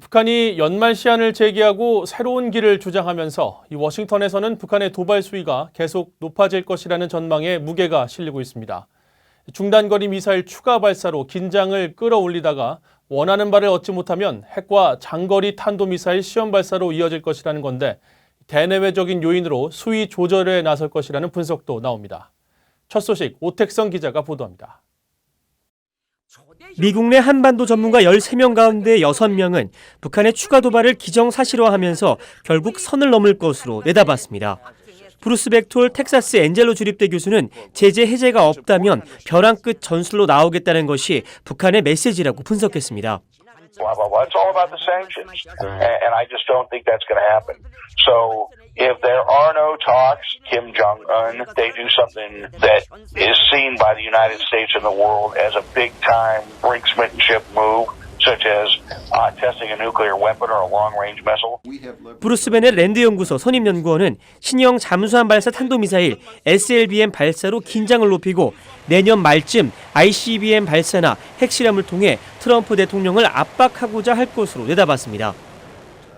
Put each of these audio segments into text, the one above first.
북한이 연말 시한을 제기하고 새로운 길을 주장하면서 이 워싱턴에서는 북한의 도발 수위가 계속 높아질 것이라는 전망에 무게가 실리고 있습니다. 중단거리 미사일 추가 발사로 긴장을 끌어올리다가 원하는 바를 얻지 못하면 핵과 장거리 탄도미사일 시험 발사로 이어질 것이라는 건데 대내외적인 요인으로 수위 조절에 나설 것이라는 분석도 나옵니다. 첫 소식 오택성 기자가 보도합니다. 미국 내 한반도 전문가 13명 가운데 6명은 북한의 추가 도발을 기정사실화하면서 결국 선을 넘을 것으로 내다봤습니다. 브루스 백톨 텍사스 엔젤로 주립대 교수는 제재 해제가 없다면 벼랑 끝 전술로 나오겠다는 것이 북한의 메시지라고 분석했습니다. If there are no talks, Kim Jong Un, they do something that is seen by the United States and the world as a big time brinksmanship move. Such as uh, testing a nuclear weapon or a long range missile. 브루스 베넷 랜드 연구소 선임 연구원은 신형 잠수함 발사 탄도 미사일 SLBM 발사로 긴장을 높이고 내년 말쯤 ICBM 발사나 핵실험을 통해 트럼프 대통령을 압박하고자 할 것으로 내다봤습니다.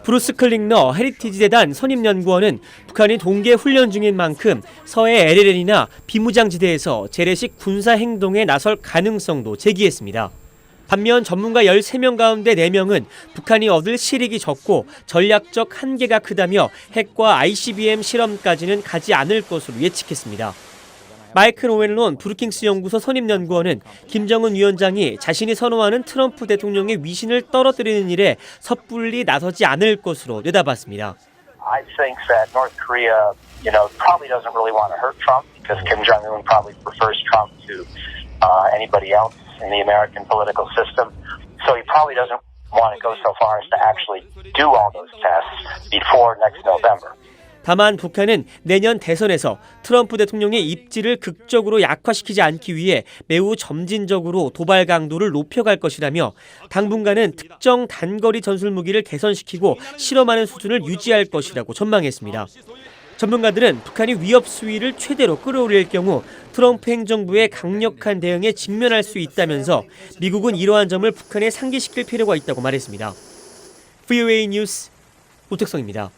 브루스 클링너 헤리티지 재단 선임 연구원은 북한이 동계 훈련 중인 만큼 서해 LLN이나 비무장지대에서 재래식 군사 행동에 나설 가능성도 제기했습니다. 반면 전문가 13명 가운데 4명은 북한이 얻을 실익이 적고 전략적 한계가 크다며 핵과 ICBM 실험까지는 가지 않을 것으로 예측했습니다. 마이클 오웬론 브루킹스 연구소 선임 연구원은 김정은 위원장이 자신이 선호하는 트럼프 대통령의 위신을 떨어뜨리는 일에 섣불리 나서지 않을 것으로 내다봤습니다. I think that North Korea, you know, probably doesn't really want to hurt Trump because Kim Jong Un probably prefers Trump to uh, anybody else in the American political system. So he probably doesn't want to go so far as to actually do all those tests before next November. 다만 북한은 내년 대선에서 트럼프 대통령의 입지를 극적으로 약화시키지 않기 위해 매우 점진적으로 도발 강도를 높여갈 것이라며 당분간은 특정 단거리 전술 무기를 개선시키고 실험하는 수준을 유지할 것이라고 전망했습니다. 전문가들은 북한이 위협 수위를 최대로 끌어올릴 경우 트럼프 행정부의 강력한 대응에 직면할 수 있다면서 미국은 이러한 점을 북한에 상기시킬 필요가 있다고 말했습니다. VOA 뉴스 오택성입니다.